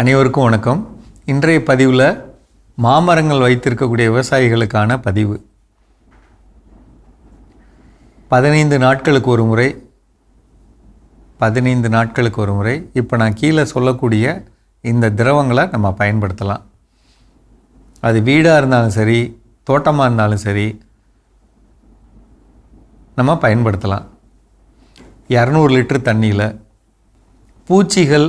அனைவருக்கும் வணக்கம். இன்றைய பதிவில் மாமரங்கள் வைத்திருக்கக்கூடிய விவசாயிகளுக்கான பதிவு. பதினைந்து நாட்களுக்கு ஒரு முறை பதினைந்து நாட்களுக்கு ஒரு முறை இப்போ நான் கீழே சொல்லக்கூடிய இந்த திரவங்களை நம்ம பயன்படுத்தலாம். அது வீடாக இருந்தாலும் சரி தோட்டமாக இருந்தாலும் சரி நம்ம பயன்படுத்தலாம். இரநூறு லிட்டர் தண்ணியில் பூச்சிகள்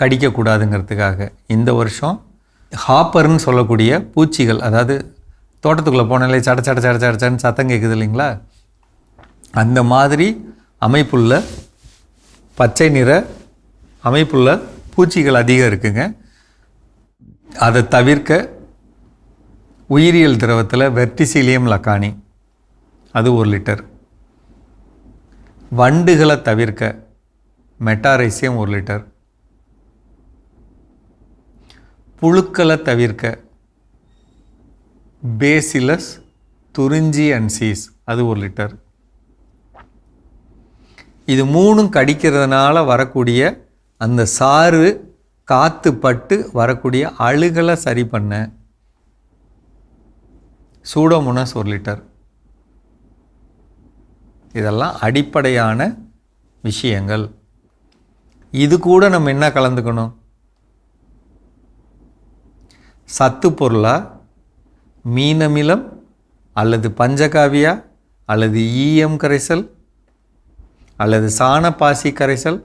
கடிக்கக்கூடாதுங்கிறதுக்காக. இந்த வருஷம் ஹாப்பர்னு சொல்லக்கூடிய பூச்சிகள் அதாவது தோட்டத்துக்குள்ளே போனாலே சட சட சட சடச்சான்னு சத்தம் கேட்குது இல்லைங்களா? அந்த மாதிரி அமைப்புள்ள பச்சை நிற அமைப்புள்ள பூச்சிகள் அதிகம் இருக்குங்க. அதை தவிர்க்க உயிரியல் திரவத்தில் வெர்டிசிலியம் லக்கானி அது ஒரு லிட்டர். வண்டுகளை தவிர்க்க மெட்டாரைசியம் ஒரு லிட்டர். புழுக்களை தவிர்க்க. பேசிலஸ் துறிஞ்சி அண்ட் சீஸ் அது ஒரு லிட்டர். இது மூணும் கடிக்கிறதுனால வரக்கூடிய அந்த சாறு காற்று பட்டு வரக்கூடிய அழுகலை சரி பண்ண. சூடோமோனஸ் ஒரு லிட்டர். இதெல்லாம் அடிப்படையான விஷயங்கள். இது கூட நம்ம என்ன கலந்துக்கணும்? சத்து பொருளா மீனமிலம் அல்லது பஞ்சகாவியா அல்லது ஈயம் கரைசல் அல்லது சாணப்பாசி கரைசல்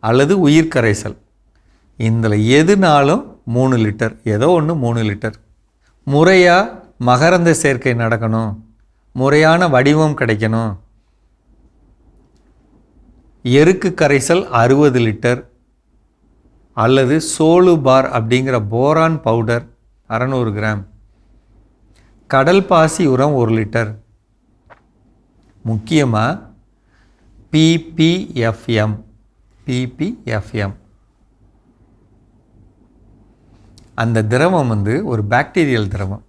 அல்லது உயிர் கரைசல். இதில் எதுனாலும் மூணு லிட்டர் ஏதோ ஒன்று மூணு லிட்டர். முறையாக மகரந்த சேர்க்கை நடக்கணும். முறையான வடிவம் கிடைக்கணும். எருக்கு கரைசல் அறுபது லிட்டர் அல்லது சோலு பார் அப்படிங்கிற போரான் பவுடர் அறநூறு கிராம். கடல் பாசி உரம் ஒரு லிட்டர். முக்கியமாக பிபிஎஃப்எம் பிபிஎஃப்எம் அந்த திரவம் வந்து ஒரு பாக்டீரியல் திரவம்.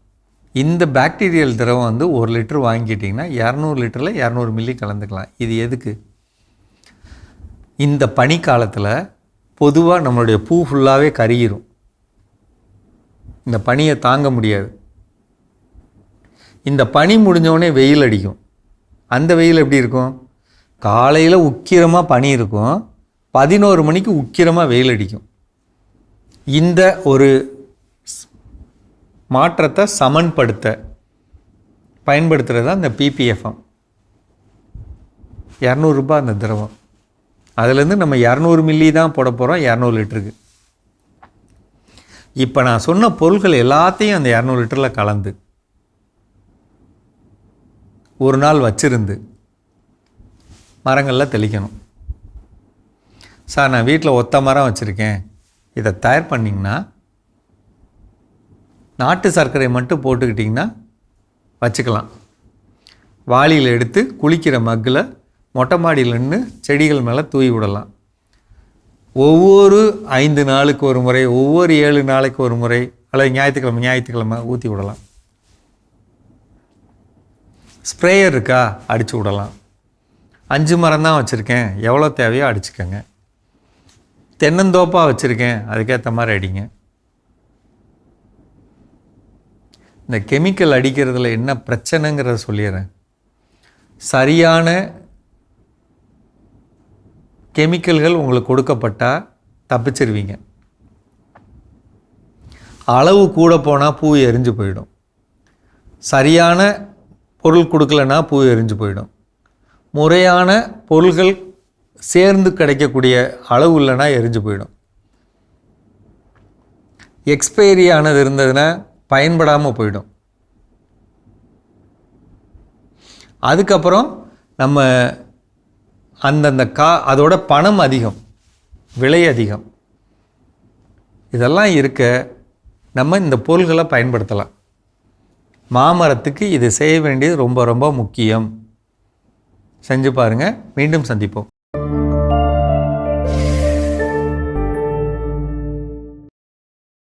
இந்த பாக்டீரியல் திரவம் வந்து ஒரு லிட்டர் வாங்கிட்டிங்கன்னா இரநூறு லிட்டரில் இரநூறு மில்லி கலந்துக்கலாம். இது எதுக்கு? இந்த பனிக்காலத்தில் பொதுவாக நம்மளுடைய பூ ஃபுல்லாகவே கருகிரும். இந்த பனியை தாங்க முடியாது. இந்த பனி முடிஞ்சோடனே வெயில் அடிக்கும். அந்த வெயில் எப்படி இருக்கும்? காலையில் உக்கிரமாக பனி இருக்கும். பதினோரு மணிக்கு உக்கிரமாக வெயில் அடிக்கும். இந்த ஒரு மாற்றத்தை சமன்படுத்த பயன்படுத்துகிறது தான் இந்த பிபிஎஃப்எம் இரநூறுபா அந்த திரவம். அதுலேருந்து நம்ம இரநூறு மில்லி தான் போட போகிறோம் இரநூறு லிட்டருக்கு. இப்போ நான் சொன்ன பொருட்கள் எல்லாத்தையும் அந்த இரநூறு லிட்டரில் கலந்து ஒரு நாள் வச்சிருந்து மரங்களில் தெளிக்கணும். சார் நான் வீட்டில் ஒத்த மரம் வச்சுருக்கேன். இதை தயார் பண்ணிங்கன்னா நாட்டு சர்க்கரை மட்டும் போட்டுக்கிட்டிங்கன்னா வச்சுக்கலாம். வாளியில் எடுத்து குளிக்கிற மக்கில் மொட்டை மாடியில் நின்று செடிகள் மேலே தூவி விடலாம். ஒவ்வொரு ஐந்து நாளுக்கு ஒரு முறை ஒவ்வொரு ஏழு நாளைக்கு ஒரு முறை அல்லது ஞாயிற்றுக்கிழமை ஞாயிற்றுக்கிழமை ஊற்றி விடலாம். ஸ்ப்ரேயர் இருக்கா? அடித்து விடலாம். அஞ்சு மரம் தான் வச்சுருக்கேன். எவ்வளோ தேவையோ அடிச்சுக்கோங்க. தென்னந்தோப்பாக வச்சுருக்கேன். அதுக்கேற்ற மாதிரி அடிங்க. இந்த கெமிக்கல் அடிக்கிறதுல என்ன பிரச்சனைங்கிறத சொல்லிடுறேன். சரியான கெமிக்கல்கள் உங்களுக்கு கொடுக்கப்பட்டால் தப்பிச்சிருவீங்க. அளவு கூட போனால் பூ எரிஞ்சு போயிடும். சரியான பொருள் கொடுக்கலனா பூ எரிஞ்சு போயிடும். முறையான பொருள்கள் சேர்ந்து கிடைக்கக்கூடிய அளவு இல்லைன்னா எரிஞ்சு போயிடும். எக்ஸ்பைரி ஆனது இருந்ததுன்னா பயன்படாமல் போயிடும். அதுக்கப்புறம் நம்ம அந்தந்த கா அதோட பணம் அதிகம் விலை அதிகம். இதெல்லாம் இருக்க நம்ம இந்த பொருள்களை பயன்படுத்தலாம். மாமரத்துக்கு இது செய்ய வேண்டியது ரொம்ப ரொம்ப முக்கியம். செஞ்சு பாருங்கள் மீண்டும் சந்திப்போம்.